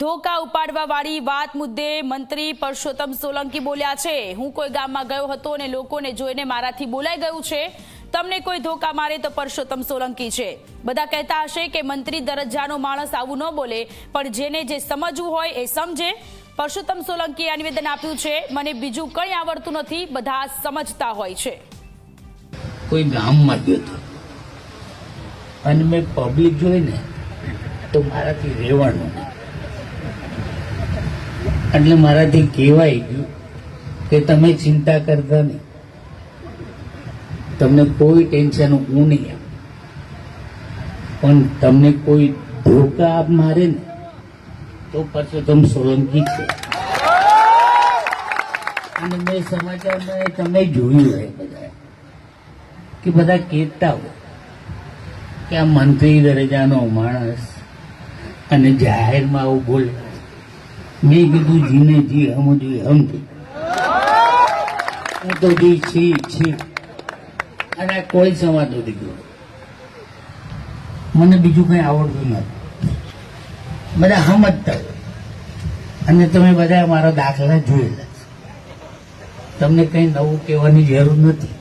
ધોકા ઉપાડવા વાળી વાત મુદ્દે મંત્રી પરસોત્તમ સોલંકી બોલ્યા છે. હું કોઈ ગામમાં ગયો હતો અને લોકોને જોઈને મારાથી બોલાઈ ગયું છે. તમને કોઈ ધોકા મારે તો પરસોત્તમ સોલંકી છે. બધા કહેતા હશે કે મંત્રી દરજ્જાનો માણસ આવું ન બોલે, પણ જેને જે સમજવું હોય એ સમજે. પરસોત્તમ સોલંકીએ નિવેદન આપ્યું છે, મને બીજું કંઈ આવડતું નથી, બધા સમજતા હોય છે. કોઈ ગામમાં ગયો હતો અને મેં પબ્લિક જોઈને તો મારાથી રહેવાનું. એટલે મારાથી કહેવાય ગયું કે તમે ચિંતા કરતા નહીં. તમને કોઈ ટેન્શન હું નહીં આપ. પણ તમને કોઈ ધોકા આપ મારે ને, તો પરસોત્તમ સોલંકી છે. અને મેં સમાચારમાં તમે જોયું હોય બધા કે બધા કહેતા હોય કે આ મંત્રી દરજાનો માણસ અને જાહેરમાં આવું બોલે. મેં કીધું, જીને જી હમજી હમજી હું તો જી, છી છી. અને કોઈ નથી ગયો મને બીજું કંઈ આવડતું નથી. બધા સમજતા અને તમે બધા મારા દાખલા જોયેલા તમને કંઈ નવું કહેવાની જરૂર નથી.